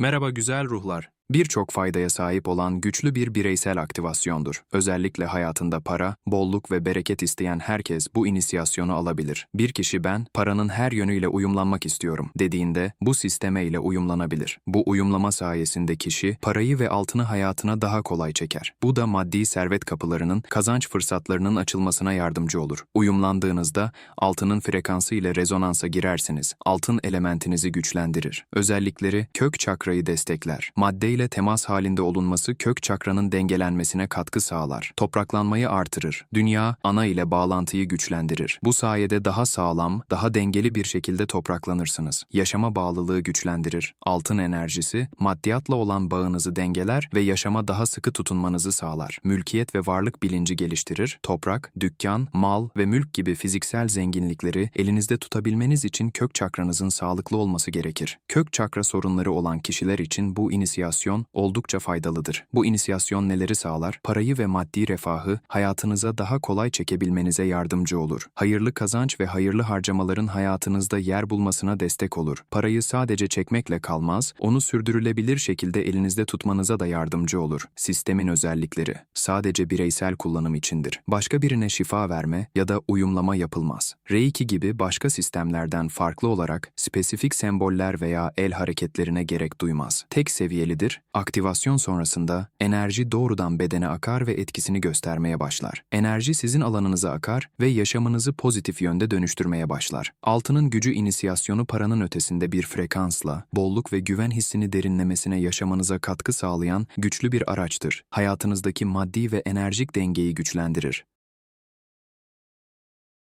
Merhaba güzel ruhlar. Birçok faydaya sahip olan güçlü bir bireysel aktivasyondur. Özellikle hayatında para, bolluk ve bereket isteyen herkes bu inisiyasyonu alabilir. Bir kişi ben, paranın her yönüyle uyumlanmak istiyorum dediğinde bu sisteme ile uyumlanabilir. Bu uyumlama sayesinde kişi parayı ve altını hayatına daha kolay çeker. Bu da maddi servet kapılarının, kazanç fırsatlarının açılmasına yardımcı olur. Uyumlandığınızda altının frekansı ile rezonansa girersiniz. Altın elementinizi güçlendirir. Özellikleri kök çakrayı destekler. Madde ile temas halinde olunması kök çakranın dengelenmesine katkı sağlar. Topraklanmayı artırır. Dünya, ana ile bağlantıyı güçlendirir. Bu sayede daha sağlam, daha dengeli bir şekilde topraklanırsınız. Yaşama bağlılığı güçlendirir. Altın enerjisi, maddiyatla olan bağınızı dengeler ve yaşama daha sıkı tutunmanızı sağlar. Mülkiyet ve varlık bilinci geliştirir. Toprak, dükkan, mal ve mülk gibi fiziksel zenginlikleri elinizde tutabilmeniz için kök çakranızın sağlıklı olması gerekir. Kök çakra sorunları olan kişiler için bu inisiyasyon oldukça faydalıdır. Bu inisiyasyon neleri sağlar? Parayı ve maddi refahı hayatınıza daha kolay çekebilmenize yardımcı olur. Hayırlı kazanç ve hayırlı harcamaların hayatınızda yer bulmasına destek olur. Parayı sadece çekmekle kalmaz, onu sürdürülebilir şekilde elinizde tutmanıza da yardımcı olur. Sistemin özellikleri sadece bireysel kullanım içindir. Başka birine şifa verme ya da uyumlama yapılmaz. Reiki gibi başka sistemlerden farklı olarak spesifik semboller veya el hareketlerine gerek duymaz. Tek seviyelidir, aktivasyon sonrasında enerji doğrudan bedene akar ve etkisini göstermeye başlar. Enerji sizin alanınıza akar ve yaşamınızı pozitif yönde dönüştürmeye başlar. Altının gücü inisiyasyonu paranın ötesinde bir frekansla, bolluk ve güven hissini derinlemesine yaşamanıza katkı sağlayan güçlü bir araçtır. Hayatınızdaki maddi ve enerjik dengeyi güçlendirir.